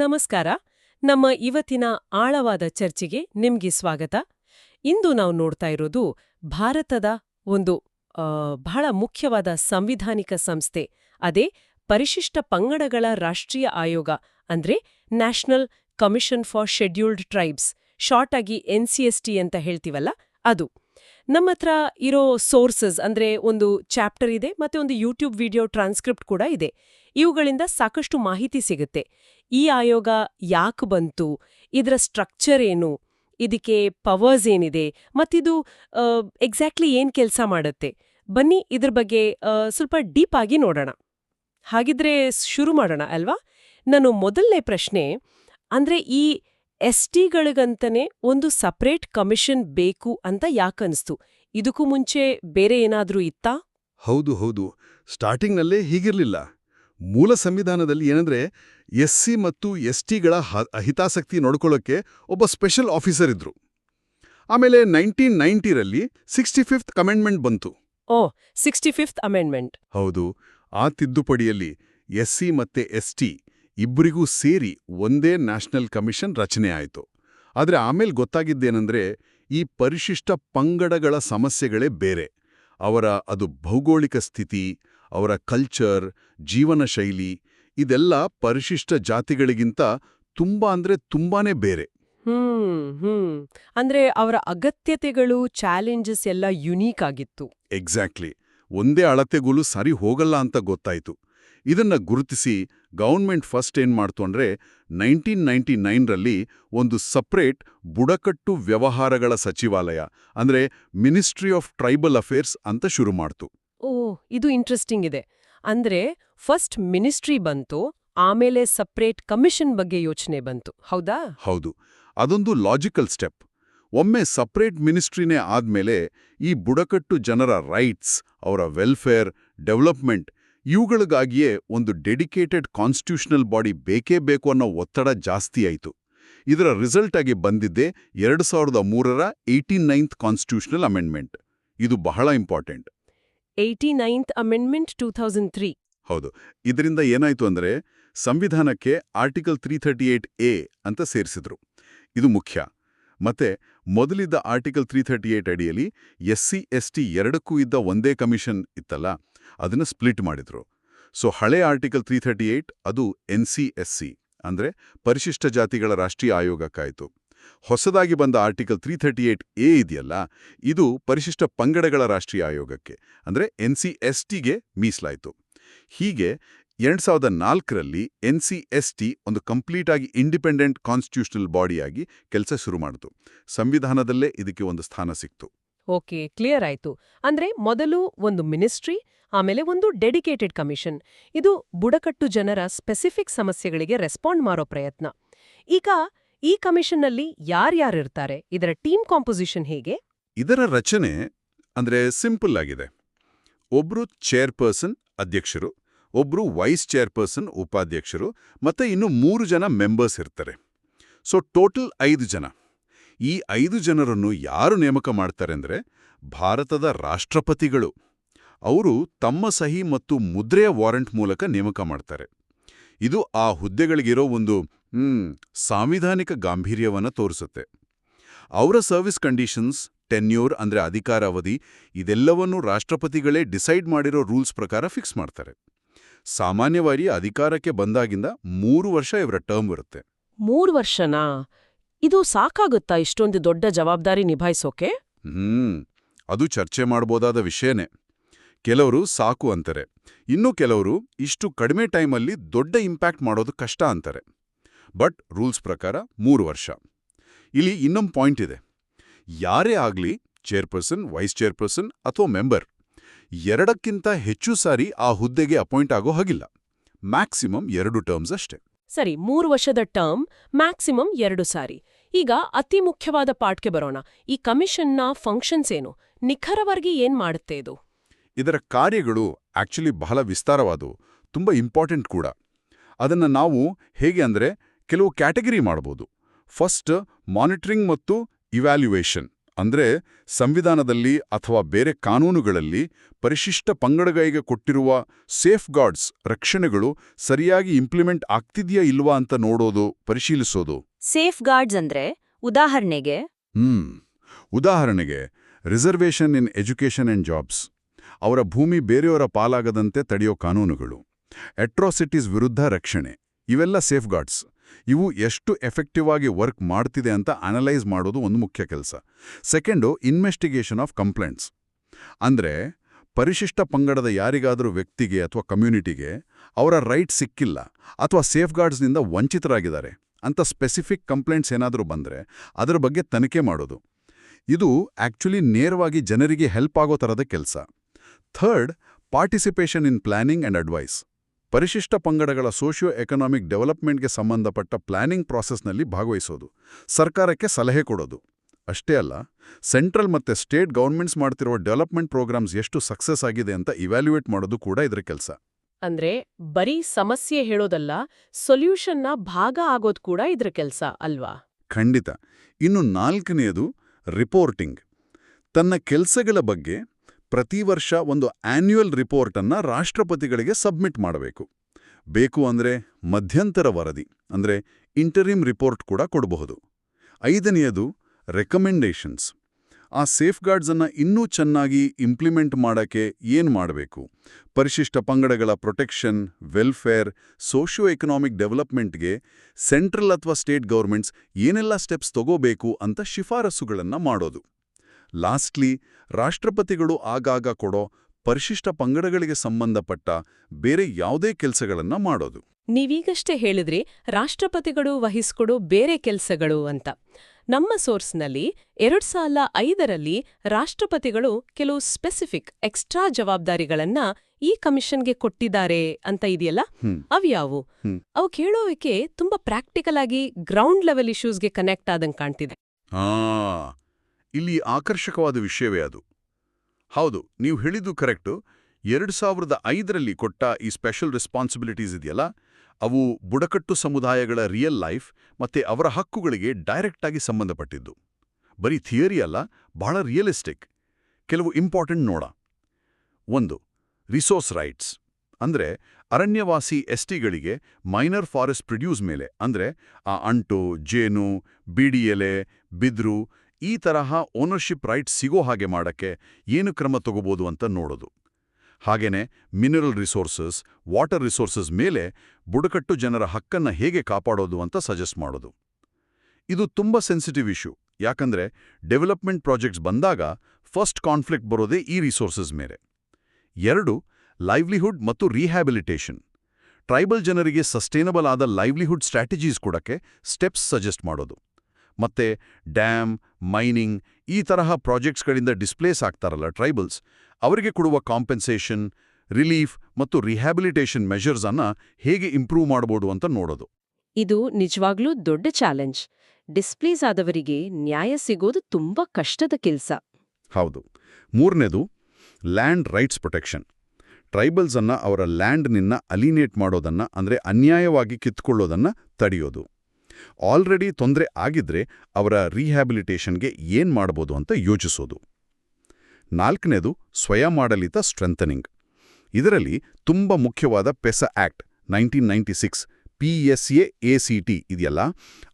ನಮಸ್ಕಾರ. ನಮ್ಮ ಇವತ್ತಿನ ಆಳವಾದ ಚರ್ಚೆಗೆ ನಿಮ್ಗೆ ಸ್ವಾಗತ. ಇಂದು ನಾವು ನೋಡ್ತಾ ಇರೋದು ಭಾರತದ ಒಂದು ಬಹಳ ಮುಖ್ಯವಾದ ಸಂವಿಧಾನಿಕ ಸಂಸ್ಥೆ. ಅದೇ ಪರಿಶಿಷ್ಟ ಪಂಗಡಗಳ ರಾಷ್ಟ್ರೀಯ ಆಯೋಗ, ಅಂದ್ರೆ National Commission for Scheduled Tribes short ಆಗಿ ಎನ್ಸಿಎಸ್ಟಿ ಅಂತ ಹೇಳ್ತೀವಲ್ಲ, ಅದು. ನಮ್ಮ ಹತ್ರ ಇರೋ ಸೋರ್ಸಸ್ ಅಂದ್ರೆ ಒಂದು ಚಾಪ್ಟರ್ ಇದೆ ಮತ್ತೆ ಒಂದು ಯೂಟ್ಯೂಬ್ ವಿಡಿಯೋ ಟ್ರಾನ್ಸ್ಕ್ರಿಪ್ಟ್ ಕೂಡ ಇದೆ. ಇವುಗಳಿಂದ ಸಾಕಷ್ಟು ಮಾಹಿತಿ ಸಿಗುತ್ತೆ. ಈ ಆಯೋಗ ಯಾಕೆ ಬಂತು? ಇದರ ಸ್ಟ್ರಕ್ಚರ್ ಏನು? ಇದಕ್ಕೆ ಪವರ್ಸ್ ಏನಿದೆ? ಮತ್ತಿದು ಎಕ್ಸಾಕ್ಟ್ಲಿ ಏನು ಕೆಲಸ ಮಾಡುತ್ತೆ? ಬನ್ನಿ ಇದ್ರ ಬಗ್ಗೆ ಸ್ವಲ್ಪ ಡೀಪ್ ಆಗಿ ನೋಡೋಣ. ಹಾಗಿದ್ರೆ ಶುರು ಮಾಡೋಣ ಅಲ್ವಾ? ನಾನು ಮೊದಲನೇ ಪ್ರಶ್ನೆ, ಅಂದ್ರೆ ಈ ಎಸ್ ಟಿಗಳಿಗಂತನೇ ಒಂದು ಸಪರೇಟ್ ಕಮಿಷನ್ ಬೇಕು ಅಂತ ಯಾಕನ್ಸ್ತು ಇದಕ್ಕೂ ಮುಂಚೆ ಬೇರೆ ಏನಾದ್ರೂ ಇತ್ತಾ? ಹೌದು ಹೌದು. ಸ್ಟಾರ್ಟಿಂಗ್ನಲ್ಲೇ ಹೀಗಿರಲಿಲ್ಲ. ಮೂಲ ಸಂವಿಧಾನದಲ್ಲಿ ಏನಂದ್ರೆ ಎಸ್ಸಿ ಮತ್ತು ಎಸ್ ಟಿಗಳ ಹಿತಾಸಕ್ತಿ ನೋಡ್ಕೊಳ್ಳೋಕೆ ಒಬ್ಬ ಸ್ಪೆಷಲ್ ಆಫೀಸರ್ ಇದ್ರು. ಆಮೇಲೆ ನೈನ್ಟೀನ್ ನೈಂಟಿರಲ್ಲಿ ಸಿಕ್ಸ್ಟಿ ಫಿಫ್ತ್ ಕಮೆಂಡ್ಮೆಂಟ್ ಬಂತು. ಓ ಸಿಕ್ಸ್ಟಿ ಫಿಫ್ತ್ ಅಮೆಂಡ್ಮೆಂಟ್. ಹೌದು. ಆ ತಿದ್ದುಪಡಿಯಲ್ಲಿ ಎಸ್ ಸಿ ಮತ್ತೆ ಎಸ್ ಟಿ ಇಬ್ಬರಿಗೂ ಸೇರಿ ಒಂದೇ ನ್ಯಾಷನಲ್ ಕಮಿಷನ್ ರಚನೆ ಆಯಿತು. ಆದರೆ ಆಮೇಲೆ ಗೊತ್ತಾಗಿದ್ದೇನೆಂದರೆ ಈ ಪರಿಶಿಷ್ಟ ಪಂಗಡಗಳ ಸಮಸ್ಯೆಗಳೇ ಬೇರೆ. ಅವರ ಅದು ಭೌಗೋಳಿಕ ಸ್ಥಿತಿ ಅವರ ಕಲ್ಚರ್ ಜೀವನ ಶೈಲಿ ಇದೆಲ್ಲ ಪರಿಶಿಷ್ಟ ಜಾತಿಗಳಿಗಿಂತ ತುಂಬಾ ಅಂದ್ರೆ ತುಂಬಾನೇ ಬೇರೆ. ಹ್ಮ್ ಹ್ಮ್. ಅಂದ್ರೆ ಅವರ ಅಗತ್ಯತೆಗಳು ಚಾಲೆಂಜಸ್ ಎಲ್ಲ ಯುನೀಕ್ ಆಗಿತ್ತು. ಎಕ್ಸಾಕ್ಟ್ಲಿ ಒಂದೇ ಅಳತೆಗೂ ಸರಿ ಹೋಗಲ್ಲ ಅಂತ ಗೊತ್ತಾಯಿತು. ಇದನ್ನ ಗುರುತಿಸಿ ಗವರ್ನ್ಮೆಂಟ್ ಫಸ್ಟ್ ಏನ್ ಮಾಡ್ತು ಅಂದ್ರೆ ನೈನ್ಟೀನ್ ನೈನ್ಟಿ ನೈನ್ರಲ್ಲಿ ಒಂದು ಸಪ್ರೇಟ್ ಬುಡಕಟ್ಟು ವ್ಯವಹಾರಗಳ ಸಚಿವಾಲಯ ಅಂದ್ರೆ ಮಿನಿಸ್ಟ್ರಿ ಆಫ್ ಟ್ರೈಬಲ್ ಅಫೇರ್ಸ್ ಅಂತ ಶುರು ಮಾಡ್ತು. ಓ ಇದು ಇಂಟ್ರೆಸ್ಟಿಂಗ್ ಇದೆ. ಅಂದ್ರೆ ಫಸ್ಟ್ ಮಿನಿಸ್ಟ್ರಿ ಬಂತು ಆಮೇಲೆ ಸಪ್ರೇಟ್ ಕಮಿಷನ್ ಬಗ್ಗೆ ಯೋಚನೆ ಬಂತು ಹೌದಾ? ಹೌದು. ಅದೊಂದು ಲಾಜಿಕಲ್ ಸ್ಟೆಪ್. ಒಮ್ಮೆ ಸಪ್ರೇಟ್ ಮಿನಿಸ್ಟ್ರಿನೇ ಆದ್ಮೇಲೆ ಈ ಬುಡಕಟ್ಟು ಜನರ ರೈಟ್ಸ್ ಅವರ ವೆಲ್ಫೇರ್ ಡೆವಲಪ್ಮೆಂಟ್ ಇವುಗಳಿಗಾಗಿಯೇ ಒಂದು ಡೆಡಿಕೇಟೆಡ್ ಕಾನ್ಸ್ಟಿಟ್ಯೂಷನಲ್ ಬಾಡಿ ಬೇಕೇ ಬೇಕು ಅನ್ನೋ ಒತ್ತಡ ಜಾಸ್ತಿ ಆಯಿತು. ಇದರ ರಿಸಲ್ಟ್ ಆಗಿ ಬಂದಿದ್ದೇ ಎರಡು ಸಾವಿರದ ಮೂರರ ಏಯ್ಟೀನ್ ನೈನ್ತ್ ಕಾನ್ಸ್ಟಿಟ್ಯೂಷನಲ್ ಅಮೆಂಡ್ಮೆಂಟ್. ಇದು ಬಹಳ important. Eighty ninth amendment two thousand three. ಹೌದು. ಇದರಿಂದ ಏನಾಯ್ತು ಅಂದ್ರೆ ಸಂವಿಧಾನಕ್ಕೆ article three thirty eight A ಅಂತ ಸೇರಿಸಿದ್ರು. ಇದು ಮುಖ್ಯ. ಮತ್ತೆ ಮೊದಲಿದ್ದ ಆರ್ಟಿಕಲ್ ತ್ರೀ ಥರ್ಟಿ ಏಟ್ ಅಡಿಯಲ್ಲಿ ಎಸ್ ಸಿ ಎರಡಕ್ಕೂ ಇದ್ದ ಒಂದೇ ಕಮಿಷನ್ ಇತ್ತಲ್ಲ ಅದನ್ನ ಸ್ಪ್ಲಿಟ್ ಮಾಡಿದ್ರು. ಸೊ ಹಳೆ ಆರ್ಟಿಕಲ್ ತ್ರೀ ಥರ್ಟಿ ಏಯ್ಟ್ ಅದು ಎನ್ ಸಿ ಎಸ್ ಸಿ ಅಂದ್ರೆ ಪರಿಶಿಷ್ಟ ಜಾತಿಗಳ ರಾಷ್ಟ್ರೀಯ ಆಯೋಗಕ್ಕಾಯಿತು. ಹೊಸದಾಗಿ ಬಂದ article three thirty eight A ಇದೆಯಲ್ಲ, ಇದು ಪರಿಶಿಷ್ಟ ಪಂಗಡಗಳ ರಾಷ್ಟ್ರೀಯ ಆಯೋಗಕ್ಕೆ, ಅಂದ್ರೆ ಎನ್ ಸಿ ಎಸ್ ಟಿಗೆ ಮೀಸಲಾಯಿತು. ಹೀಗೆ ಎರಡು ಸಾವಿರದ ನಾಲ್ಕರಲ್ಲಿ ಎನ್ ಸಿ ಎಸ್ ಟಿ ಒಂದು ಕಂಪ್ಲೀಟ್ ಆಗಿ ಇಂಡಿಪೆಂಡೆಂಟ್ ಕಾನ್ಸ್ಟಿಟ್ಯೂಷನಲ್ ಬಾಡಿಯಾಗಿ ಕೆಲಸ ಶುರು ಮಾಡಿತು. ಸಂವಿಧಾನದಲ್ಲೇ ಇದಕ್ಕೆ ಒಂದು ಸ್ಥಾನ ಸಿಕ್ತು. ಓಕೆ, ಕ್ಲಿಯರ್ ಆಯ್ತು. ಅಂದ್ರೆ ಮೊದಲು ಒಂದು ಮಿನಿಸ್ಟ್ರಿ, ಆಮೇಲೆ ಒಂದು ಡೆಡಿಕೇಟೆಡ್ ಕಮಿಷನ್. ಇದು ಬುಡಕಟ್ಟು ಜನರ ಸ್ಪೆಸಿಫಿಕ್ ಸಮಸ್ಯೆಗಳಿಗೆ ರೆಸ್ಪಾಂಡ್ ಮಾಡೋ ಪ್ರಯತ್ನ. ಈಗ ಈ ಕಮಿಷನ್ನಲ್ಲಿ ಯಾರ್ಯಾರಿರ್ತಾರೆ ಇದರ ಟೀಮ್ ಕಾಂಪೊಸಿಷನ್ ಹೇಗೆ? ಇದರ ರಚನೆ ಅಂದ್ರೆ ಸಿಂಪಲ್ ಆಗಿದೆ. ಒಬ್ರು ಚೇರ್ಪರ್ಸನ್ ಅಧ್ಯಕ್ಷರು, ಒಬ್ರು ವೈಸ್ ಚೇರ್ಪರ್ಸನ್ ಉಪಾಧ್ಯಕ್ಷರು, ಮತ್ತೆ ಇನ್ನು ಮೂರು ಜನ ಮೆಂಬರ್ಸ್ ಇರ್ತಾರೆ. ಸೊ, ಟೋಟಲ್ ಐದು ಜನ. ಈ ಐದು ಜನರನ್ನು ಯಾರು ನೇಮಕ ಮಾಡ್ತಾರೆ ಅಂದ್ರೆ ಭಾರತದ ರಾಷ್ಟ್ರಪತಿಗಳು. ಅವರು ತಮ್ಮ ಸಹಿ ಮತ್ತು ಮುದ್ರೆಯ ವಾರೆಂಟ್ ಮೂಲಕ ನೇಮಕ ಮಾಡ್ತಾರೆ. ಇದು ಆ ಹುದ್ದೆಗಳಿಗಿರೋ ಒಂದು ಸಾಂವಿಧಾನಿಕ ಗಾಂಭೀರ್ಯವನ್ನ ತೋರಿಸುತ್ತೆ. ಅವರ ಸರ್ವಿಸ್ ಕಂಡೀಷನ್ಸ್, ಟೆನ್ಯೂರ್ ಅಂದ್ರೆ ಅಧಿಕಾರ ಅವಧಿ, ಇದೆಲ್ಲವನ್ನೂ ರಾಷ್ಟ್ರಪತಿಗಳೇ ಡಿಸೈಡ್ ಮಾಡಿರೋ ರೂಲ್ಸ್ ಪ್ರಕಾರ ಫಿಕ್ಸ್ ಮಾಡ್ತಾರೆ. ಸಾಮಾನ್ಯವಾಗಿ ಅಧಿಕಾರಕ್ಕೆ ಬಂದಾಗಿಂದ ಮೂರು ವರ್ಷ ಇವರ ಟರ್ಮ್ ಇರುತ್ತೆ. ಮೂರು ವರ್ಷನಾ? ಇದು ಸಾಕಾಗುತ್ತಾ ಇಷ್ಟೊಂದು ದೊಡ್ಡ ಜವಾಬ್ದಾರಿ ನಿಭಾಯಿಸೋಕೆ? ಹ್ಮ್, ಅದು ಚರ್ಚೆ ಮಾಡಬಹುದಾದ ವಿಷಯನೇ. ಕೆಲವರು ಸಾಕು ಅಂತಾರೆ. ಇನ್ನು ಕೆಲವರು ಇಷ್ಟು ಕಡಿಮೆ ಟೈಮಲ್ಲಿ ದೊಡ್ಡ ಇಂಪ್ಯಾಕ್ಟ್ ಮಾಡೋದು ಕಷ್ಟ ಅಂತಾರೆ. ಬಟ್ ರೂಲ್ಸ್ ಪ್ರಕಾರ ಮೂರು ವರ್ಷ. ಇಲ್ಲಿ ಇನ್ನೊಂದು ಪಾಯಿಂಟ್ ಇದೆ. ಯಾರೇ ಆಗ್ಲಿ ಚೇರ್ಪರ್ಸನ್, ವೈಸ್ ಚೇರ್ಪರ್ಸನ್ ಅಥವಾ ಮೆಂಬರ್, ಎರಡಕ್ಕಿಂತ ಹೆಚ್ಚು ಸಾರಿ ಆ ಹುದ್ದೆಗೆ ಅಪಾಯಿಂಟ್ ಆಗೋ ಹಾಗಿಲ್ಲ. ಮ್ಯಾಕ್ಸಿಮಮ್ ಎರಡು ಟರ್ಮ್ಸ್ ಅಷ್ಟೇ. ಸರಿ, ಮೂರು ವರ್ಷದ ಟರ್ಮ್, ಮ್ಯಾಕ್ಸಿಮಮ್ ಎರಡು ಸಾರಿ. ಈಗ ಅತಿ ಮುಖ್ಯವಾದ ಪಾರ್ಟ್ಗೆ ಬರೋಣ. ಈ ಕಮಿಷನ್ನ ಫಂಕ್ಷನ್ಸ್ ಏನು? ನಿಖರವಾಗಿ ಏನ್ ಮಾಡುತ್ತೆ ಇದು? ಇದರ ಕಾರ್ಯಗಳು ಆಕ್ಚುಲಿ ಬಹಳ ವಿಸ್ತಾರವಾದವು. ತುಂಬ ಇಂಪಾರ್ಟೆಂಟ್ ಕೂಡ. ಅದನ್ನು ನಾವು ಹೇಗೆ ಅಂದರೆ, ಕೆಲವು ಕ್ಯಾಟಗರಿ ಮಾಡ್ಬೋದು. ಫಸ್ಟ್, ಮಾನಿಟರಿಂಗ್ ಮತ್ತು ಇವ್ಯಾಲ್ಯುಯೇಷನ್. ಅಂದ್ರೆ ಸಂವಿಧಾನದಲ್ಲಿ ಅಥವಾ ಬೇರೆ ಕಾನೂನುಗಳಲ್ಲಿ ಪರಿಶಿಷ್ಟ ಪಂಗಡಗೈಗೆ ಕೊಟ್ಟಿರುವ ಸೇಫ್ ಗಾರ್ಡ್ಸ್ ರಕ್ಷಣೆಗಳು ಸರಿಯಾಗಿ ಇಂಪ್ಲಿಮೆಂಟ್ ಆಗ್ತಿದೆಯಾ ಇಲ್ವಾ ಅಂತ ನೋಡೋದು ಪರಿಶೀಲಿಸೋದು. ಸೇಫ್ ಗಾರ್ಡ್ಸ್ ಅಂದ್ರೆ ಉದಾಹರಣೆಗೆ? ಹ್ಮ್. ಉದಾಹರಣೆಗೆ reservation in education and jobs. ಅವರ ಭೂಮಿ ಬೇರೆಯವರ ಪಾಲಾಗದಂತೆ ತಡೆಯೋ ಕಾನೂನುಗಳು. ಅಟ್ರಾಸಿಟೀಸ್ ವಿರುದ್ಧ ರಕ್ಷಣೆ. ಇವೆಲ್ಲ ಸೇಫ್ ಗಾರ್ಡ್ಸ್ ಇವು ಎಷ್ಟು ಎಫೆಕ್ಟಿವ್ ಆಗಿ ವರ್ಕ್ ಮಾಡ್ತಿದೆ ಅಂತ ಅನಲೈಸ್ ಮಾಡೋದು ಒಂದು ಮುಖ್ಯ ಕೆಲಸ. ಸೆಕೆಂಡು ಇನ್ವೆಸ್ಟಿಗೇಷನ್ ಆಫ್ ಕಂಪ್ಲೇಂಟ್ಸ್ ಅಂದ್ರೆ ಪರಿಶಿಷ್ಟ ಪಂಗಡದ ಯಾರಿಗಾದರೂ ವ್ಯಕ್ತಿಗೆ ಅಥವಾ ಕಮ್ಯುನಿಟಿಗೆ ಅವರ ರೈಟ್ ಸಿಕ್ಕಿಲ್ಲ ಅಥವಾ ಸೇಫ್ ಗಾರ್ಡ್ಸ್ನಿಂದ ವಂಚಿತರಾಗಿದ್ದಾರೆ ಅಂತ ಸ್ಪೆಸಿಫಿಕ್ ಕಂಪ್ಲೇಂಟ್ಸ್ ಏನಾದರೂ ಬಂದರೆ ಅದರ ಬಗ್ಗೆ ತನಿಖೆ ಮಾಡೋದು. ಇದು ಆಕ್ಚುಲಿ ನೇರವಾಗಿ ಜನರಿಗೆ ಹೆಲ್ಪ್ ಆಗೋ ಥರದ ಕೆಲಸ. Third participation in planning and advice ಪರಿಶಿಷ್ಟ ಪಂಗಡಗಳ ಸೋಷಿಯೋ ಎಕನಾಮಿಕ್ ಡೆವಲಪ್ಮೆಂಟ್ಗೆ ಸಂಬಂಧಪಟ್ಟ ಪ್ಲಾನಿಂಗ್ ಪ್ರಾಸೆಸ್ನಲ್ಲಿ ಭಾಗವಹಿಸೋದು ಸರ್ಕಾರಕ್ಕೆ ಸಲಹೆ ಕೊಡೋದು. ಅಷ್ಟೇ ಅಲ್ಲ ಸೆಂಟ್ರಲ್ ಮತ್ತೆ ಸ್ಟೇಟ್ ಗೌರ್ಮೆಂಟ್ಸ್ ಮಾಡ್ತಿರುವ ಡೆವಲಪ್ಮೆಂಟ್ ಪ್ರೋಗ್ರಾಮ್ಸ್ ಎಷ್ಟು ಸಕ್ಸಸ್ ಆಗಿದೆ ಅಂತ ಇವ್ಯಾಲ್ಯೂಯೇಟ್ ಮಾಡೋದು ಕೂಡ ಇದರ ಕೆಲಸ. ಅಂದ್ರೆ ಬರೀ ಸಮಸ್ಯೆ ಹೇಳೋದಲ್ಲ ಸೊಲ್ಯೂಷನ್ನ ಭಾಗ ಆಗೋದು ಕೂಡ ಇದ್ರ ಕೆಲಸ ಅಲ್ವಾ? ಖಂಡಿತ. ಇನ್ನು ನಾಲ್ಕನೆಯದು ರಿಪೋರ್ಟಿಂಗ್. ತನ್ನ ಕೆಲಸಗಳ ಬಗ್ಗೆ ಪ್ರತಿ ವರ್ಷ ಒಂದು ಆನ್ಯುಯಲ್ ರಿಪೋರ್ಟನ್ನು ರಾಷ್ಟ್ರಪತಿಗಳಿಗೆ ಸಬ್ಮಿಟ್ ಮಾಡಬೇಕು. ಬೇಕು ಅಂದ್ರೆ ಮಧ್ಯಂತರ ವರದಿ, ಅಂದ್ರೆ ಇಂಟರಿಮ್ ರಿಪೋರ್ಟ್ ಕೂಡ ಕೊಡಬಹುದು. ಐದನೆಯದು ರೆಕಮೆಂಡೇಷನ್ಸ್ ಆ ಸೇಫ್ಗಾರ್ಡ್ಸನ್ನು ಇನ್ನೂ ಚೆನ್ನಾಗಿ ಇಂಪ್ಲಿಮೆಂಟ್ ಮಾಡೋಕ್ಕೆ ಏನು ಮಾಡಬೇಕು? ಪರಿಶಿಷ್ಟ ಪಂಗಡಗಳ ಪ್ರೊಟೆಕ್ಷನ್ ವೆಲ್ಫೇರ್ ಸೋಷಿಯೋ ಎಕನಾಮಿಕ್ ಡೆವಲಪ್ಮೆಂಟ್ಗೆ ಸೆಂಟ್ರಲ್ ಅಥವಾ ಸ್ಟೇಟ್ ಗೌರ್ಮೆಂಟ್ಸ್ ಏನೆಲ್ಲ ಸ್ಟೆಪ್ಸ್ ತಗೋಬೇಕು ಅಂತ ಶಿಫಾರಸುಗಳನ್ನು ಮಾಡೋದು. ಲಾಸ್ಟ್ಲಿ ರಾಷ್ಟ್ರಪತಿಗಳು ಆಗಾಗ ಕೊಡೋ ಪರಿಶಿಷ್ಟ ಪಂಗಡಗಳಿಗೆ ಸಂಬಂಧಪಟ್ಟ ಬೇರೆ ಯಾವುದೇ ಕೆಲಸಗಳನ್ನ ಮಾಡೋದು. ನೀವೀಗಷ್ಟೇ ಹೇಳಿದ್ರಿ ರಾಷ್ಟ್ರಪತಿಗಳು ವಹಿಸ್ಕೊಡೋ ಬೇರೆ ಕೆಲಸಗಳು ಅಂತ. ನಮ್ಮ ಸೋರ್ಸ್ನಲ್ಲಿ ಎರಡ್ ಸಾವಿರದ ಐದರಲ್ಲಿ ರಾಷ್ಟ್ರಪತಿಗಳು ಕೆಲವು ಸ್ಪೆಸಿಫಿಕ್ ಎಕ್ಸ್ಟ್ರಾ ಜವಾಬ್ದಾರಿಗಳನ್ನ ಈ ಕಮಿಷನ್ಗೆ ಕೊಟ್ಟಿದ್ದಾರೆ ಅಂತ ಇದೆಯಲ್ಲ? ಅವ್ಯಾವು. ಅವು ಕೇಳೋವಿಕೆ ತುಂಬಾ ಪ್ರಾಕ್ಟಿಕಲ್ ಆಗಿ ಗ್ರೌಂಡ್ ಲೆವೆಲ್ ಇಶ್ಯೂಸ್ಗೆ ಕನೆಕ್ಟ್ ಆದಂಗೆ ಕಾಣ್ತಿದೆ. ಇಲ್ಲಿ ಆಕರ್ಷಕವಾದ ವಿಷಯವೇ ಅದು. ಹೌದು, ನೀವು ಹೇಳಿದ್ದು ಕರೆಕ್ಟು. ಎರಡು ಸಾವಿರದ ಐದರಲ್ಲಿ ಕೊಟ್ಟ ಈ ಸ್ಪೆಷಲ್ ರೆಸ್ಪಾನ್ಸಿಬಿಲಿಟೀಸ್ ಇದೆಯಲ್ಲ, ಅವು ಬುಡಕಟ್ಟು ಸಮುದಾಯಗಳ ರಿಯಲ್ ಲೈಫ್ ಮತ್ತೆ ಅವರ ಹಕ್ಕುಗಳಿಗೆ ಡೈರೆಕ್ಟಾಗಿ ಸಂಬಂಧಪಟ್ಟಿದ್ದು. ಬರೀ ಥಿಯರಿ ಅಲ್ಲ, ಬಹಳ ರಿಯಲಿಸ್ಟಿಕ್. ಕೆಲವು ಇಂಪಾರ್ಟೆಂಟ್ ನೋಡ. ಒಂದು, ರಿಸೋರ್ಸ್ ರೈಟ್ಸ್. ಅಂದ್ರೆ ಅರಣ್ಯವಾಸಿ ಎಸ್ಟಿಗಳಿಗೆ ಮೈನರ್ ಫಾರೆಸ್ಟ್ ಪ್ರೊಡ್ಯೂಸ್ ಮೇಲೆ, ಅಂದ್ರೆ ಆ ಅಂಟು, ಜೇನು, ಬೀಡಿ ಎಲೆ, ಬಿದ್ರು ಈ ತರಹ ಓನರ್ಶಿಪ್ ರೈಟ್ ಸಿಗೋ ಹಾಗೆ ಮಾಡಕ್ಕೆ ಏನು ಕ್ರಮ ತಗೋಬೋದು ಅಂತ ನೋಡೋದು. ಹಾಗೇನೆ ಮಿನರಲ್ ರಿಸೋರ್ಸಸ್ ವಾಟರ್ ರಿಸೋರ್ಸಸ್ ಮೇಲೆ ಬುಡಕಟ್ಟು ಜನರ ಹಕ್ಕನ್ನ ಹೇಗೆ ಕಾಪಾಡೋದು ಅಂತ ಸಜೆಸ್ಟ್ ಮಾಡೋದು. ಇದು ತುಂಬ ಸೆನ್ಸಿಟಿವ್ ಇಶ್ಯೂ ಯಾಕಂದ್ರೆ ಡೆವಲಪ್ಮೆಂಟ್ ಪ್ರಾಜೆಕ್ಟ್ಸ್ ಬಂದಾಗ ಫಸ್ಟ್ ಕಾನ್ಫ್ಲಿಕ್ಟ್ ಬರೋದೇ ಈ ರಿಸೋರ್ಸಸ್ ಮೇಲೆ. ಎರಡು ಲೈವ್ಲಿಹುಡ್ ಮತ್ತು ರೀಹ್ಯಾಬಿಲಿಟೇಷನ್ ಟ್ರೈಬಲ್ ಜನರಿಗೆ ಸಸ್ಟೇನಬಲ್ ಆದ ಲೈವ್ಲಿಹುಡ್ ಸ್ಟ್ರಾಟಜೀಸ್ ಕೊಡಕ್ಕೆ ಸ್ಟೆಪ್ಸ್ ಸಜೆಸ್ಟ್ ಮಾಡೋದು. ಮತ್ತೆ ಡ್ಯಾಮ್ ಮೈನಿಂಗ್ ಈ ತರಹ ಪ್ರಾಜೆಕ್ಟ್ಸ್ಗಳಿಂದ ಡಿಸ್ಪ್ಲೇಸ್ ಆಗ್ತಾರಲ್ಲ ಟ್ರೈಬಲ್ಸ್ ಅವರಿಗೆ ಕೊಡುವ ಕಾಂಪೆನ್ಸೇಷನ್ ರಿಲೀಫ್ ಮತ್ತು ರಿಹ್ಯಾಬಿಲಿಟೇಷನ್ ಮೆಷರ್ಸ್ ಅನ್ನ ಹೇಗೆ ಇಂಪ್ರೂವ್ ಮಾಡಬಹುದು ಅಂತ ನೋಡೋದು. ಇದು ನಿಜವಾಗ್ಲೂ ದೊಡ್ಡ ಚಾಲೆಂಜ್. ಡಿಸ್ಪ್ಲೇಸ್ ಆದವರಿಗೆ ನ್ಯಾಯ ಸಿಗೋದು ತುಂಬಾ ಕಷ್ಟದ ಕೆಲಸ. ಹೌದು. ಮೂರನೇದು ಲ್ಯಾಂಡ್ ರೈಟ್ಸ್ ಪ್ರೊಟೆಕ್ಷನ್. ಟ್ರೈಬಲ್ಸ್ ಅನ್ನ ಅವರ ಲ್ಯಾಂಡ್ನಿಂದ ಅಲಿನೇಟ್ ಮಾಡೋದನ್ನ ಅಂದ್ರೆ ಅನ್ಯಾಯವಾಗಿ ಕಿತ್ಕೊಳ್ಳೋದನ್ನ ತಡೆಯೋದು. ಆಲ್ರೆಡಿ ತೊಂದರೆ ಆಗಿದ್ರೆ ಅವರ ರಿಹ್ಯಾಬಿಲಿಟೇಷನ್ಗೆ ಏನ್ ಮಾಡ್ಬೋದು ಅಂತ ಯೋಚಿಸೋದು. ನಾಲ್ಕನೇದು ಸ್ವಯಮಾಡಳಿತ ಸ್ಟ್ರೆಂಥನಿಂಗ್. ಇದರಲ್ಲಿ ತುಂಬ ಮುಖ್ಯವಾದ PESA Act nineteen ninety six ಇದೆಯಲ್ಲ,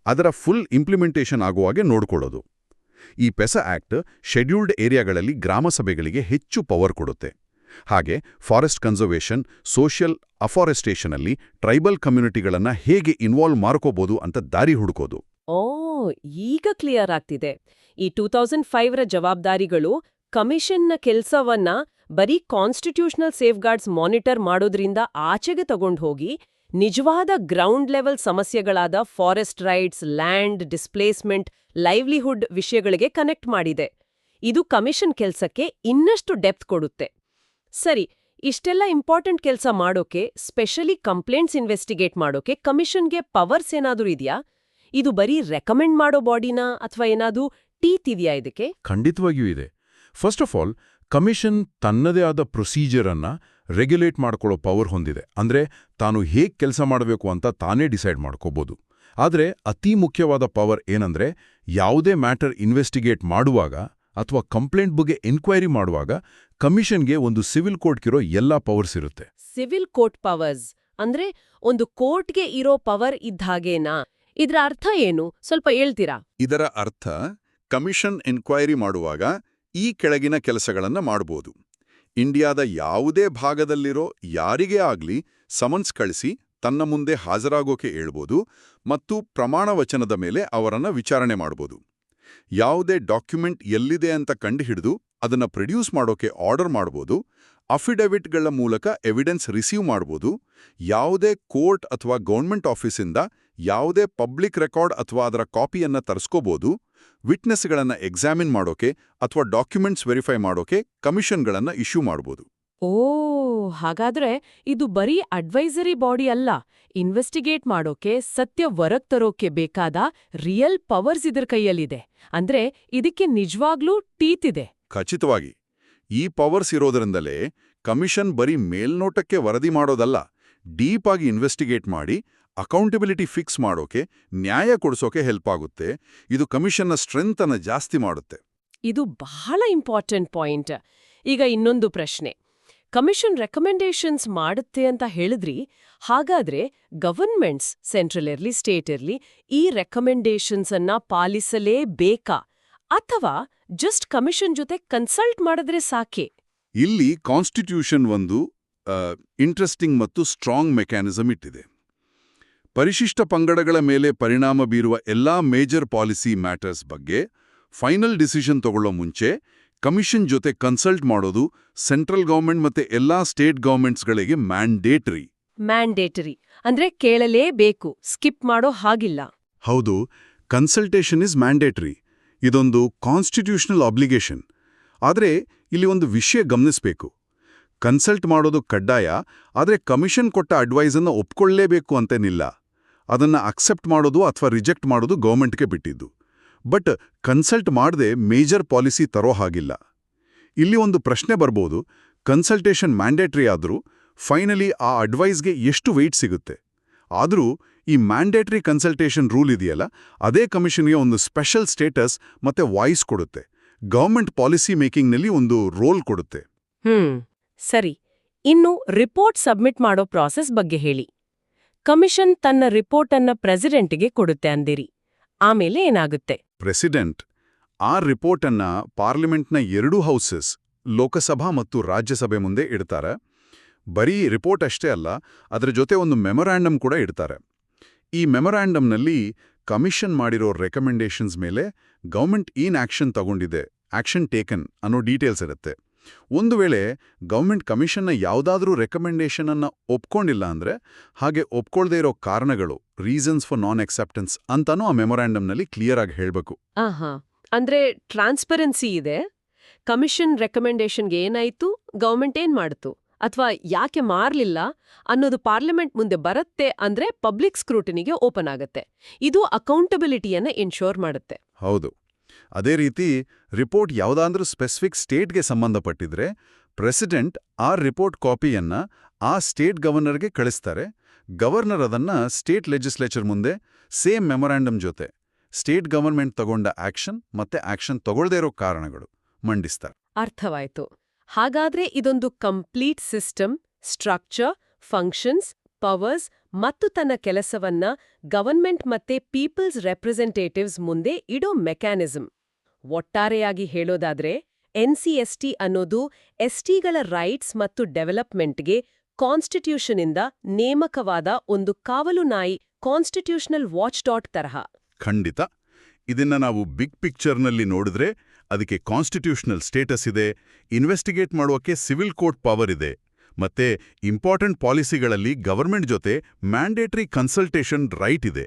ಅದರ ಫುಲ್ ಇಂಪ್ಲಿಮೆಂಟೇಷನ್ ಆಗುವಾಗೆ ನೋಡ್ಕೊಳ್ಳೋದು. ಈ ಪೆಸ ಆಕ್ಟ್ ಶೆಡ್ಯೂಲ್ಡ್ ಏರಿಯಾಗಳಲ್ಲಿ ಗ್ರಾಮಸಭೆಗಳಿಗೆ ಹೆಚ್ಚು ಪವರ್ ಕೊಡುತ್ತೆ. ಹಾಗೆ ಫಾರೆಸ್ಟ್ ಕನ್ಸರ್ವೇಷನ್ ಸೋಷಿಯಲ್ ಅಫಾರೆಸ್ಟೇಷನಲ್ಲಿ ಟ್ರೈಬಲ್ ಕಮ್ಯುನಿಟಿಗಳನ್ನ ಹೇಗೆ ಇನ್ವಾಲ್ವ್ ಮಾಡ್ಕೋಬೋದು ಅಂತ ದಾರಿ ಹುಡುಕೋದು. ಓ, ಈಗ ಕ್ಲಿಯರ್ ಆಗ್ತಿದೆ. ಈ ಟೂ ತೌಸಂಡ್ ಫೈವ್ರ ಜವಾಬ್ದಾರಿಗಳು ಕಮಿಷನ್ನ ಕೆಲಸವನ್ನ ಬರೀ ಕಾನ್ಸ್ಟಿಟ್ಯೂಷನಲ್ ಸೇಫ್ಗಾರ್ಡ್ಸ್ ಮಾನಿಟರ್ ಮಾಡೋದ್ರಿಂದ ಆಚೆಗೆ ತಗೊಂಡು ಹೋಗಿ ನಿಜವಾದ ground level ಸಮಸ್ಯೆಗಳಾದ forest rights land displacement livelihood ವಿಷಯಗಳಿಗೆ ಕನೆಕ್ಟ್ ಮಾಡಿದೆ. ಇದು ಕಮಿಷನ್ ಕೆಲಸಕ್ಕೆ ಇನ್ನಷ್ಟು ಡೆಪ್ತ್ ಕೊಡುತ್ತೆ. ಸರಿ, ಇಷ್ಟೆಲ್ಲ ಇಂಪಾರ್ಟೆಂಟ್ ಕೆಲಸ ಮಾಡೋಕೆ, ಸ್ಪೆಷಲಿ ಕಂಪ್ಲೇಂಟ್ಸ್ ಇನ್ವೆಸ್ಟಿಗೇಟ್ ಮಾಡೋಕೆ ಕಮಿಷನ್ಗೆ ಪವರ್ಸ್ ಏನಾದರೂ ಇದೆಯಾ? ಇದು ಬರೀ ರೆಕಮೆಂಡ್ ಮಾಡೋ ಬಾಡಿನಾ ಅಥವಾ ಏನಾದರೂ ಟೀತ್ ಇದೆಯಾ ಇದಕ್ಕೆ? ಖಂಡಿತವಾಗಿಯೂ ಇದೆ. ಫಸ್ಟ್ ಆಫ್ ಆಲ್ ಕಮಿಷನ್ ತನ್ನದೇ ಆದ ಪ್ರೊಸೀಜರ್ ಅನ್ನ ರೆಗ್ಯುಲೇಟ್ ಮಾಡ್ಕೊಳ್ಳೋ ಪವರ್ ಹೊಂದಿದೆ. ಅಂದ್ರೆ ತಾನು ಹೇಗೆ ಕೆಲಸ ಮಾಡಬೇಕು ಅಂತ ತಾನೇ ಡಿಸೈಡ್ ಮಾಡ್ಕೋಬಹುದು ಆದರೆ ಅತಿ ಮುಖ್ಯವಾದ ಪವರ್ ಏನಂದ್ರೆ, ಯಾವುದೇ ಮ್ಯಾಟರ್ ಇನ್ವೆಸ್ಟಿಗೇಟ್ ಮಾಡುವಾಗ ಅಥವಾ ಕಂಪ್ಲೇಂಟ್ ಬಗ್ಗೆ ಎನ್ಕ್ವೈರಿ ಮಾಡುವಾಗ ಕಮಿಷನ್ಗೆ ಒಂದು ಸಿವಿಲ್ ಕೋರ್ಟ್ಗಿರೋ ಎಲ್ಲಾ ಪವರ್ಸ್ ಇರುತ್ತೆ. ಸಿವಿಲ್ ಕೋರ್ಟ್ ಪವರ್ಸ್ ಅಂದ್ರೆ ಒಂದು ಕೋರ್ಟ್ಗೆ ಇರೋ ಪವರ್ ಇದ್ಹಾಗೇನಾ ಇದರ ಅರ್ಥ ಏನು? ಸ್ವಲ್ಪ ಹೇಳ್ತೀರಾ? ಇದರ ಅರ್ಥ ಕಮಿಷನ್ ಎನ್ಕ್ವೈರಿ ಮಾಡುವಾಗ ಈ ಕೆಳಗಿನ ಕೆಲಸಗಳನ್ನು ಮಾಡಬಹುದು ಇಂಡಿಯಾದ ಯಾವುದೇ ಭಾಗದಲ್ಲಿರೋ ಯಾರಿಗೇ ಆಗ್ಲಿ ಸಮನ್ಸ್ ಕಳಿಸಿ ತನ್ನ ಮುಂದೆ ಹಾಜರಾಗೋಕೆ ಹೇಳ್ಬೋದು ಮತ್ತು ಪ್ರಮಾಣ ವಚನದ ಮೇಲೆ ಅವರನ್ನ ವಿಚಾರಣೆ ಮಾಡಬಹುದು ಯಾವುದೇ ಡಾಕ್ಯುಮೆಂಟ್ ಎಲ್ಲಿದೆ ಅಂತ ಕಂಡುಹಿಡಿದು ಅದನ್ನ ಪ್ರೊಡ್ಯೂಸ್ ಮಾಡೋಕೆ ಆರ್ಡರ್ ಮಾಡ್ಬೋದು, ಅಫಿಡವಿಟ್ಗಳ ಮೂಲಕ ಎವಿಡೆನ್ಸ್ ರಿಸೀವ್ ಮಾಡ್ಬೋದು, ಯಾವುದೇ ಕೋರ್ಟ್ ಅಥವಾ ಗೌರ್ಮೆಂಟ್ ಆಫೀಸಿಂದ ಯಾವುದೇ ಪಬ್ಲಿಕ್ ರೆಕಾರ್ಡ್ ಅಥವಾ ಅದರ ಕಾಪಿಯನ್ನ ತರಿಸ್ಕೋಬೋದು, ವಿಟ್ನೆಸ್ಗಳನ್ನು ಎಕ್ಸಾಮಿನ್ ಮಾಡೋಕೆ ಅಥವಾ ಡಾಕ್ಯುಮೆಂಟ್ಸ್ ವೆರಿಫೈ ಮಾಡೋಕೆ ಕಮಿಷನ್ಗಳನ್ನು ಇಶ್ಯೂ ಮಾಡ್ಬೋದು. ಓ! ಹಾಗಾದ್ರೆ ಇದು ಬರೀ ಅಡ್ವೈಸರಿ ಬಾಡಿ ಅಲ್ಲ. ಇನ್ವೆಸ್ಟಿಗೇಟ್ ಮಾಡೋಕೆ ಸತ್ಯ ಹೊರಗ್ ತರೋಕೆ ಬೇಕಾದ ರಿಯಲ್ ಪವರ್ಸ್ ಇದ್ರ ಕೈಯಲ್ಲಿದೆ. ಅಂದ್ರೆ ಇದಕ್ಕೆ ನಿಜವಾಗ್ಲೂ ಟೀತ್ ಇದೆ. ಖಚಿತವಾಗಿ ಈ ಪವರ್ಸ್ ಇರೋದ್ರಿಂದಲೇ ಕಮಿಷನ್ ಬರೀ ಮೇಲ್ನೋಟಕ್ಕೆ ವರದಿ ಮಾಡೋದಲ್ಲ ಡೀಪ್ ಆಗಿ ಇನ್ವೆಸ್ಟಿಗೇಟ್ ಮಾಡಿ ಅಕೌಂಟಬಿಲಿಟಿ ಫಿಕ್ಸ್ ಮಾಡೋಕೆ ನ್ಯಾಯ ಕೊಡಿಸೋಕೆ ಹೆಲ್ಪ್ ಆಗುತ್ತೆ. ಇದು ಕಮಿಷನ್ನ ಸ್ಟ್ರೆಂತ್ ಅನ್ನ ಜಾಸ್ತಿ ಮಾಡುತ್ತೆ. ಇದು ಬಹಳ ಇಂಪಾರ್ಟೆಂಟ್ ಪಾಯಿಂಟ್. ಈಗ ಇನ್ನೊಂದು ಪ್ರಶ್ನೆ. ಕಮಿಷನ್ ರೆಕಮೆಂಡೇಷನ್ಸ್ ಮಾಡುತ್ತೆ ಅಂತ ಹೇಳಿದ್ರಿ. ಹಾಗಾದ್ರೆ ಗವರ್ನ್ಮೆಂಟ್ಸ್ ಸೆಂಟ್ರಲ್ ಇರ್ಲಿ, ಸ್ಟೇಟ್ ಇರ್ಲಿ ಈ ರೆಕಮೆಂಡೇಷನ್ಸ್ ಅನ್ನ ಪಾಲಿಸಲೇಬೇಕಾ ಅಥವಾ ಜಸ್ಟ್ ಕಮಿಷನ್ ಜೊತೆ ಕನ್ಸಲ್ಟ್ ಮಾಡಿದ್ರೆ ಸಾಕೆ? ಇಲ್ಲಿ ಕಾನ್ಸ್ಟಿಟ್ಯೂಷನ್ ಒಂದು ಇಂಟ್ರೆಸ್ಟಿಂಗ್ ಮತ್ತು ಸ್ಟ್ರಾಂಗ್ ಮೆಕ್ಯಾನಿಸಮ್ ಇಟ್ಟಿದೆ. ಪರಿಶಿಷ್ಟ ಪಂಗಡಗಳ ಮೇಲೆ ಪರಿಣಾಮ ಬೀರುವ ಎಲ್ಲಾ ಮೇಜರ್ ಪಾಲಿಸಿ ಮ್ಯಾಟರ್ಸ್ ಬಗ್ಗೆ ಫೈನಲ್ ಡಿಸಿಷನ್ ತಗೊಳ್ಳೋ ಮುಂಚೆ ಕಮಿಷನ್ ಜೊತೆ ಕನ್ಸಲ್ಟ್ ಮಾಡೋದು ಸೆಂಟ್ರಲ್ ಗೌರ್ಮೆಂಟ್ ಮತ್ತೆ ಎಲ್ಲಾ ಸ್ಟೇಟ್ ಗೌರ್ಮೆಂಟ್ಸ್ಗಳಿಗೆ ಮ್ಯಾಂಡೇಟರಿ. ಮ್ಯಾಂಡೇಟರಿ. ಅಂದ್ರೆ ಕೇಳಲೇಬೇಕು ಸ್ಕಿಪ್ ಮಾಡೋ ಹಾಗಿಲ್ಲ. ಹೌದು ಕನ್ಸಲ್ಟೇಷನ್ ಇಸ್ ಮ್ಯಾಂಡೇಟರಿ. ಇದೊಂದು ಕಾನ್ಸ್ಟಿಟ್ಯೂಷನಲ್ ಅಬ್ಲಿಗೇಷನ್ ಆದರೆ ಇಲ್ಲಿ ಒಂದು ವಿಷಯ ಗಮನಿಸಬೇಕು. ಕನ್ಸಲ್ಟ್ ಮಾಡೋದು ಕಡ್ಡಾಯ ಆದರೆ ಕಮಿಷನ್ ಕೊಟ್ಟ ಅಡ್ವೈಸನ್ನು ಒಪ್ಕೊಳ್ಳೇಬೇಕು ಅಂತೇನಿಲ್ಲ. ಅದನ್ನ ಅಕ್ಸೆಪ್ಟ್ ಮಾಡೋದು ಅಥವಾ ರಿಜೆಕ್ಟ್ ಮಾಡೋದು ಗೌರ್ಮೆಂಟ್ಗೆ ಬಿಟ್ಟಿದ್ದು. ಬಟ್ ಕನ್ಸಲ್ಟ್ ಮಾಡದೆ ಮೇಜರ್ ಪಾಲಿಸಿ ತರೋ ಹಾಗಿಲ್ಲ. ಇಲ್ಲಿ ಒಂದು ಪ್ರಶ್ನೆ ಬರ್ಬೋದು, ಕನ್ಸಲ್ಟೇಷನ್ ಮ್ಯಾಂಡೇಟ್ರಿ ಆದರೂ ಫೈನಲಿ ಆ ಅಡ್ವೈಸ್ಗೆ ಎಷ್ಟು ವೆಯ್ಟ್ ಸಿಗುತ್ತೆ? ಆದರೂ ಈ ಮ್ಯಾಂಡೇಟ್ರಿ ಕನ್ಸಲ್ಟೇಷನ್ ರೂಲ್ ಇದೆಯಲ್ಲ, ಅದೇ ಕಮಿಷನ್ಗೆ ಒಂದು ಸ್ಪೆಷಲ್ ಸ್ಟೇಟಸ್ ಮತ್ತೆ ವಾಯ್ಸ್ ಕೊಡುತ್ತೆ. ಗವರ್ಮೆಂಟ್ ಪಾಲಿಸಿ ಮೇಕಿಂಗ್ನಲ್ಲಿ ಒಂದು ರೋಲ್ ಕೊಡುತ್ತೆ. ಹ್ಮ್, ಸರಿ. ಇನ್ನು ರಿಪೋರ್ಟ್ ಸಬ್ಮಿಟ್ ಮಾಡೋ ಪ್ರಾಸೆಸ್ ಬಗ್ಗೆ ಹೇಳಿ. ಕಮಿಷನ್ ತನ್ನ ರಿಪೋರ್ಟ್ ಅನ್ನ ಪ್ರೆಸಿಡೆಂಟ್ಗೆ ಕೊಡುತ್ತೆ ಅಂದಿರಿ. ಆಮೇಲೆ ಏನಾಗುತ್ತೆ? ಪ್ರೆಸಿಡೆಂಟ್, ಆ ರಿಪೋರ್ಟ್ ಅನ್ನ ಪಾರ್ಲಿಮೆಂಟ್ನ ಎರಡೂ ಹೌಸಸ್, ಲೋಕಸಭಾ ಮತ್ತು ರಾಜ್ಯಸಭೆ ಮುಂದೆ ಇಡ್ತಾರೆ. ಬರೀ ರಿಪೋರ್ಟ್ ಅಷ್ಟೇ ಅಲ್ಲ, ಅದರ ಜೊತೆ ಒಂದು ಮೆಮೊರ್ಯಾಂಡಮ್ ಕೂಡ ಇಡ್ತಾರೆ. ಈ ಮೆಮೊರ್ಯಾಂಡಮ್ನಲ್ಲಿ ಕಮಿಷನ್ ಮಾಡಿರೋ ರೆಕಮೆಂಡೇಷನ್ಸ್ ಮೇಲೆ ಗೌರ್ಮೆಂಟ್ ಏನ್ ಆಕ್ಷನ್ ತಗೊಂಡಿದೆ, ಆಕ್ಷನ್ ಟೇಕನ್ ಅನ್ನೋ ಡೀಟೇಲ್ಸ್ ಇರುತ್ತೆ. ಒಂದು ವೇಳೆ ಗೌರ್ಮೆಂಟ್ ಕಮಿಷನ್ನ ಯಾವುದಾದ್ರೂ ರೆಕಮೆಂಡೇಷನನ್ನು ಅನ್ನ ಒಪ್ಕೊಂಡಿಲ್ಲ ಅಂದ್ರೆ ಹಾಗೆ ಒಪ್ಕೊಳ್ದೇ ಇರೋ ಕಾರಣಗಳು ರೀಸನ್ಸ್ ಫಾರ್ ನಾನ್ ಅಕ್ಸೆಪ್ಟೆನ್ಸ್ ಅಂತಾನೂ ಆ ಮೆಮೊರಾಂಡಮ್ನಲ್ಲಿ ಕ್ಲಿಯರ್ ಆಗಿ ಹೇಳಬೇಕು. ಆಹಾ ಅಂದ್ರೆ ಟ್ರಾನ್ಸ್ಪರೆನ್ಸಿ ಇದೆ ಕಮಿಷನ್ ರೆಕಮೆಂಡೇಷನ್ಗೆ ಏನಾಯ್ತು ಗೌರ್ಮೆಂಟ್ ಏನ್ ಮಾಡ್ತು ಅಥವಾ ಯಾಕೆ ಮಾರ್ಲಿಲ್ಲ ಅನ್ನೋದು ಪಾರ್ಲಿಮೆಂಟ್ ಮುಂದೆ ಬರುತ್ತೆ ಅಂದ್ರೆ ಪಬ್ಲಿಕ್ ಸ್ಕ್ರೂಟಿನಿಗೆ ಓಪನ್ ಆಗುತ್ತೆ. ಇದು ಅಕೌಂಟಬಿಲಿಟಿಯನ್ನು ಇನ್ಶೋರ್ ಮಾಡುತ್ತೆ. ಹೌದು. ಅದೇ ರೀತಿ ರಿಪೋರ್ಟ್ ಯಾವುದಾದ್ರೂ ಸ್ಪೆಸಿಫಿಕ್ ಸ್ಟೇಟ್ಗೆ ಸಂಬಂಧಪಟ್ಟಿದ್ರೆ ಪ್ರೆಸಿಡೆಂಟ್ ಆ ರಿಪೋರ್ಟ್ ಕಾಪಿಯನ್ನ ಆ ಸ್ಟೇಟ್ ಗವರ್ನರ್ಗೆ ಕಳಿಸ್ತಾರೆ. ಗವರ್ನರ್ ಅದನ್ನ ಸ್ಟೇಟ್ ಲೆಜಿಸ್ಲೇಚರ್ ಮುಂದೆ ಸೇಮ್ ಮೆಮೊರಾಂಡಮ್ ಜೊತೆ ಸ್ಟೇಟ್ ಗವರ್ಮೆಂಟ್ ತಗೊಂಡ ಆಕ್ಷನ್ ಮತ್ತೆ ಆಕ್ಷನ್ ತಗೊಳ್ದೇ ಇರೋ ಕಾರಣಗಳು ಮಂಡಿಸ್ತಾರೆ. ಅರ್ಥವಾಯ್ತು. ಹಾಗಾದ್ರೆ ಇದೊಂದು complete system, structure, functions, powers ಮತ್ತು ತನ್ನ ಕೆಲಸವನ್ನ ಗವರ್ನ್ಮೆಂಟ್ ಮತ್ತೆ ಪೀಪಲ್ಸ್ ರೆಪ್ರೆಸೆಂಟೇಟಿವ್ಸ್ ಮುಂದೆ ಇಡೋ ಮೆಕ್ಯಾನಿಸಮ್. ಒಟ್ಟಾರೆಯಾಗಿ ಹೇಳೋದಾದ್ರೆ ಎನ್ಸಿಎಸ್ಟಿ ಅನ್ನೋದು ಎಸ್ಟಿಗಳ ರೈಟ್ಸ್ ಮತ್ತು ಡೆವಲಪ್ಮೆಂಟ್ಗೆ ಕಾನ್ಸ್ಟಿಟ್ಯೂಷನಿಂದ ನೇಮಕವಾದ ಒಂದು ಕಾವಲು ನಾಯಿ ಕಾನ್ಸ್ಟಿಟ್ಯೂಷನಲ್ ವಾಚ್ ಡಾಟ್ ತರಹ. ಖಂಡಿತ. ಇದನ್ನ ನಾವು ಬಿಗ್ ಪಿಕ್ಚರ್ನಲ್ಲಿ ನೋಡಿದ್ರೆ ಅದಕ್ಕೆ ಕಾನ್ಸ್ಟಿಟ್ಯೂಷನಲ್ ಸ್ಟೇಟಸ್ ಇದೆ, ಇನ್ವೆಸ್ಟಿಗೇಟ್ ಮಾಡೋಕೆ ಸಿವಿಲ್ ಕೋರ್ಟ್ ಪವರ್ ಇದೆ, ಮತ್ತೆ ಇಂಪಾರ್ಟೆಂಟ್ ಪಾಲಿಸಿಗಳಲ್ಲಿ ಗವರ್ಮೆಂಟ್ ಜೊತೆ ಮ್ಯಾಂಡೇಟರಿ ಕನ್ಸಲ್ಟೇಷನ್ ರೈಟ್ ಇದೆ.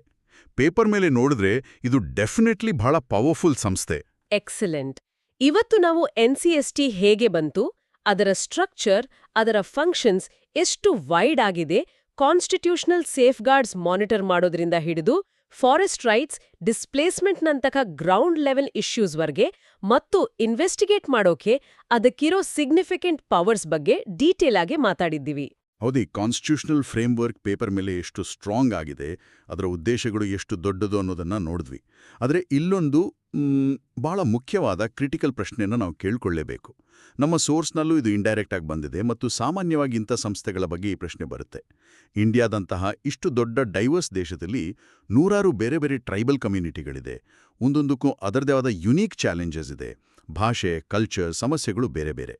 ಪೇಪರ್ ಮೇಲೆ ನೋಡಿದ್ರೆ ಇದು ಡೆಫಿನೆಟ್ಲಿ ಬಹಳ ಪವರ್ಫುಲ್ ಸಂಸ್ಥೆ. ಎಕ್ಸಲೆಂಟ್. ಇವತ್ತು ನಾವು ಎನ್ಸಿಎಸ್ಟಿ ಹೇಗೆ ಬಂತು, ಅದರ ಸ್ಟ್ರಕ್ಚರ್, ಅದರ ಫಂಕ್ಷನ್ಸ್ ಎಷ್ಟು ವೈಡ್ ಆಗಿದೆ, ಕಾನ್ಸ್ಟಿಟ್ಯೂಷನಲ್ ಸೇಫ್ಗಾರ್ಡ್ಸ್ ಮಾನಿಟರ್ ಮಾಡೋದ್ರಿಂದ ಹಿಡಿದು, ಫಾರೆಸ್ಟ್ ರೈಟ್ಸ್ ಡಿಸ್ಪ್ಲೇಸ್ಮೆಂಟ್ನಂತಹ ಗ್ರೌಂಡ್ ಲೆವೆಲ್ ಇಶ್ಯೂಸ್ವರೆಗೆ ಮತ್ತು ಇನ್ವೆಸ್ಟಿಗೇಟ್ ಮಾಡೋಕೆ ಅದಕ್ಕಿರೋ ಸಿಗ್ನಿಫಿಕೆಂಟ್ ಪವರ್ಸ್ ಬಗ್ಗೆ ಡೀಟೇಲ್ ಆಗಿ ಮಾತಾಡಿದ್ದೀವಿ. ಹೌದು, ಈ ಕಾನ್ಸ್ಟಿಟ್ಯೂಷನಲ್ ಫ್ರೇಮ್ವರ್ಕ್ ಪೇಪರ್ ಮೇಲೆ ಎಷ್ಟು ಸ್ಟ್ರಾಂಗ್ ಆಗಿದೆ, ಅದರ ಉದ್ದೇಶಗಳು ಎಷ್ಟು ದೊಡ್ಡದು ಅನ್ನೋದನ್ನ ನೋಡಿದ್ವಿ. ಆದರೆ ಇಲ್ಲೊಂದು ಭಾಳ ಮುಖ್ಯವಾದ ಕ್ರಿಟಿಕಲ್ ಪ್ರಶ್ನೆಯನ್ನು ನಾವು ಕೇಳ್ಕೊಳ್ಳೇಬೇಕು. ನಮ್ಮ ಸೋರ್ಸ್ನಲ್ಲೂ ಇದು ಇಂಡೈರೆಕ್ಟ್ ಆಗಿ ಬಂದಿದೆ ಮತ್ತು ಸಾಮಾನ್ಯವಾಗಿ ಇಂಥ ಸಂಸ್ಥೆಗಳ ಬಗ್ಗೆ ಈ ಪ್ರಶ್ನೆ ಬರುತ್ತೆ. ಇಂಡಿಯಾದಂತಹ ಇಷ್ಟು ದೊಡ್ಡ ಡೈವರ್ಸ್ ದೇಶದಲ್ಲಿ ನೂರಾರು ಬೇರೆ ಬೇರೆ ಟ್ರೈಬಲ್ ಕಮ್ಯುನಿಟಿಗಳಿದೆ ಒಂದೊಂದಕ್ಕೂ ಅದರದೇ ಆದ ಯುನೀಕ್ ಚಾಲೆಂಜಸ್ ಇದೆ. ಭಾಷೆ ಕಲ್ಚರ್ ಸಮಸ್ಯೆಗಳು ಬೇರೆ ಬೇರೆ.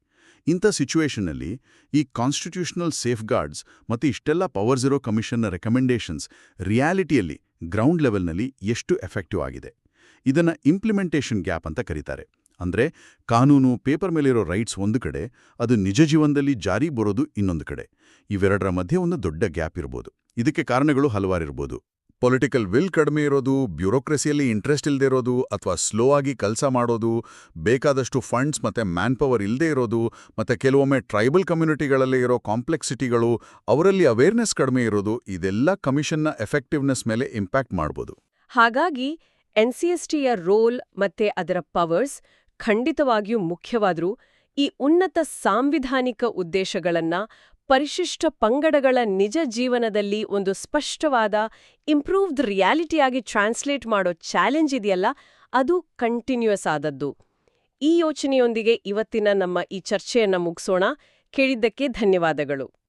ಇಂಥ ಸಿಚುವೇಷನಲ್ಲಿ ಈ ಕಾನ್ಸ್ಟಿಟ್ಯೂಷನಲ್ ಸೇಫ್ಗಾರ್ಡ್ಸ್ ಮತ್ತು ಇಷ್ಟೆಲ್ಲ ಪವರ್ ಇರೋ ಕಮಿಷನ್ನ ರೆಕಮೆಂಡೇಷನ್ಸ್ ರಿಯಾಲಿಟಿಯಲ್ಲಿ ಗ್ರೌಂಡ್ ಲೆವೆಲ್ನಲ್ಲಿ ಎಷ್ಟು ಎಫೆಕ್ಟಿವ್ ಆಗಿದೆ. ಇದನ್ನ ಇಂಪ್ಲಿಮೆಂಟೇಷನ್ ಗ್ಯಾಪ್ ಅಂತ ಕರೀತಾರೆ. ಅಂದ್ರೆ ಕಾನೂನು ಪೇಪರ್ ಮೇಲಿರೋ ರೈಟ್ಸ್ ಒಂದು ಕಡೆ, ಅದು ನಿಜ ಜೀವನದಲ್ಲಿ ಜಾರಿ ಬರೋದು ಇನ್ನೊಂದು ಕಡೆ. ಇವೆರಡರ ಮಧ್ಯೆ ಒಂದು ದೊಡ್ಡ ಗ್ಯಾಪ್ ಇರ್ಬೋದು. ಇದಕ್ಕೆ ಕಾರಣಗಳು ಹಲವಾರಿರ್ಬೋದು. ಪೊಲಿಟಿಕಲ್ ವಿಲ್ ಕಡಿಮೆ ಇರೋದು ಬ್ಯೂರೋಕ್ರಸಿಯಲ್ಲಿ ಇಂಟ್ರೆಸ್ಟ್ ಇಲ್ಲದೆ ಇರೋದು, ಅಥವಾ ಸ್ಲೋ ಆಗಿ ಕೆಲಸ ಮಾಡೋದು, ಬೇಕಾದಷ್ಟು ಫಂಡ್ಸ್ ಮತ್ತೆ ಮ್ಯಾನ್ ಪವರ್ ಇಲ್ಲದೆ ಇರೋದು, ಮತ್ತೆ ಕೆಲವೊಮ್ಮೆ ಟ್ರೈಬಲ್ ಕಮ್ಯುನಿಟಿಗಳಲ್ಲಿ ಇರೋ ಕಾಂಪ್ಲೆಕ್ಸಿಟಿಗಳು ಅವರಲ್ಲಿ ಅವೇರ್ನೆಸ್ ಕಡಿಮೆ ಇರೋದು, ಇದೆಲ್ಲ ಕಮಿಷನ್ನ ಎಫೆಕ್ಟಿವ್ನೆಸ್ ಮೇಲೆ ಇಂಪ್ಯಾಕ್ಟ್ ಮಾಡ್ಬೋದು. ಹಾಗಾಗಿ ಎನ್ ಸಿ ಎಸ್ ಟಿಯ ರೋಲ್ ಮತ್ತೆ ಅದರ ಪವರ್ಸ್ ಖಂಡಿತವಾಗಿಯೂ ಮುಖ್ಯವಾದರೂ, ಈ ಉನ್ನತ ಸಾಂವಿಧಾನಿಕ ಉದ್ದೇಶಗಳನ್ನ ಪರಿಶಿಷ್ಟ ಪಂಗಡಗಳ ನಿಜ ಜೀವನದಲ್ಲಿ ಒಂದು ಸ್ಪಷ್ಟವಾದ ಇಂಪ್ರೂವ್ಡ್ ರಿಯಾಲಿಟಿಯಾಗಿ ಟ್ರಾನ್ಸ್ಲೇಟ್ ಮಾಡೋ ಚಾಲೆಂಜ್ ಇದೆಯಲ್ಲ, ಅದು ಕಂಟಿನ್ಯೂಯಸ್ ಆದದ್ದು. ಈ ಯೋಚನೆಯೊಂದಿಗೆ ಇವತ್ತಿನ ನಮ್ಮ ಈ ಚರ್ಚೆಯನ್ನ ಮುಗಿಸೋಣ. ಕೇಳಿದ್ದಕ್ಕೆ ಧನ್ಯವಾದಗಳು.